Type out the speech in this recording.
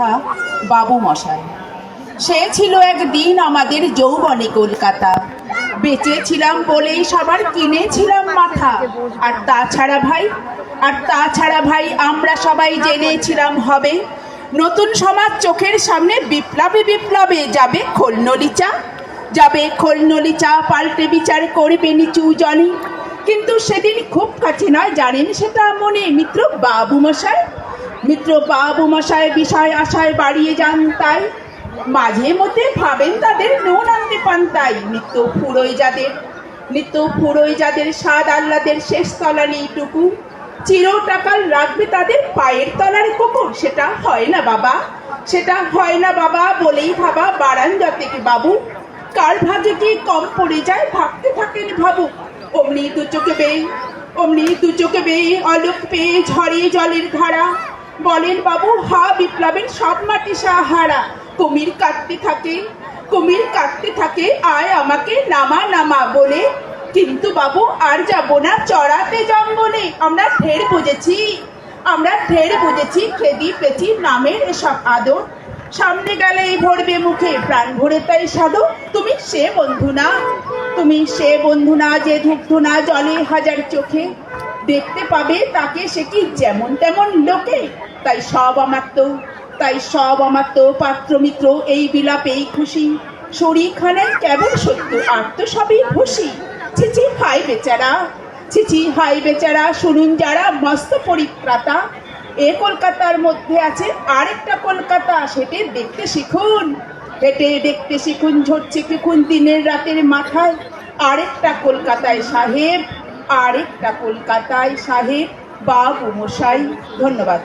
লেখা বাবু মশাই। সে ছিল একদিন আমাদের যৌবনে কলকাতা। বেঁচে ছিলাম বলেই সবার কিনেছিলাম মাথা। আর তাছাড়া ভাই, আর তাছাড়া ভাই আমরা সবাই জেনেছিলাম হবে। নতুন সমাজ চোখের সামনে বিপ্লবে বিপ্লবে যাবে খোলনলিচা। যাবে খোলনলিচা, পাল্টে বিচার করবে নিচু জনি। কিন্তু সেদিন খুব কাছে নয়, জানেন সেটা মনে, মিত্র বাবু মশাই? মিত্র বাবু মশাই, বিষয় আশায় বাড়িয়ে যান তাই। মাঝে মধ্যে ভাবেন তাদের নুন আনতে পান তাই। নিত্য ফুরোয় যাদের, নিত্য ফুরোয় যাদের স্বাদ আহ্লাদের শেষ তলানিটুকু চির টাকাল রাখবে তাদের পায়ের তলার কুকুর। সেটা হয় না বাবা, সেটা হয় না বাবা বলেই ভাবা বারান্দা থেকে বাবু। কার ভাগে কি কম পড়ে যায় ভাবতে থাকেন ভাবু। অমনি দু চোখে বেয়ে, অমনি দু চোখে বেয়ে, অলোক পেয়ে ঝরে জলের ধারা। বলেন বাবু, হা বিপ্লবের সব মাটি সাহারা। কুমির কাটতে থাকে, কুমির কাটতে থাকে, আয় আমাকে নামা নামা বলে। কিন্তু বাবু, আর যাব না চড়াতে জঙ্গলে। আমরা ঢের বুঝেছি, আমরা ঢের বুঝেছি খেদি পেছি নামের এসব আদর। সামনে গেলে ভরবে মুখে, প্রাণ ভরে তাই সাধু। তুমি সে বন্ধু না, তুমি সে বন্ধু না যে ধুকধু না জলে হাজার চোখে। দেখতে পাবে তাকে সে কি যেমন তেমন লোকে। তাই সব আমার তো, তাই সব আমার তো, পাত্র মিত্র, এই বিলাপেই খুশি। শরীরখানায় কেবল সত্য, আর তো সবই খুশি ছিচি হাই বেচারা ছিচি হাই বেচারা, শুনুন যারা মস্ত পরিত্রাতা। এ কলকাতার মধ্যে আছে আরেকটা কলকাতা, সেটি দেখতে শিখুন। হেঁটে দেখতে শিখুন, ঝরছে কিখুন দিনের রাতের মাথায়। আরেকটা কলকাতায় সাহেব, আরেকটা কলকাতায় সাহেব, বাবু মশাই, ধন্যবাদ।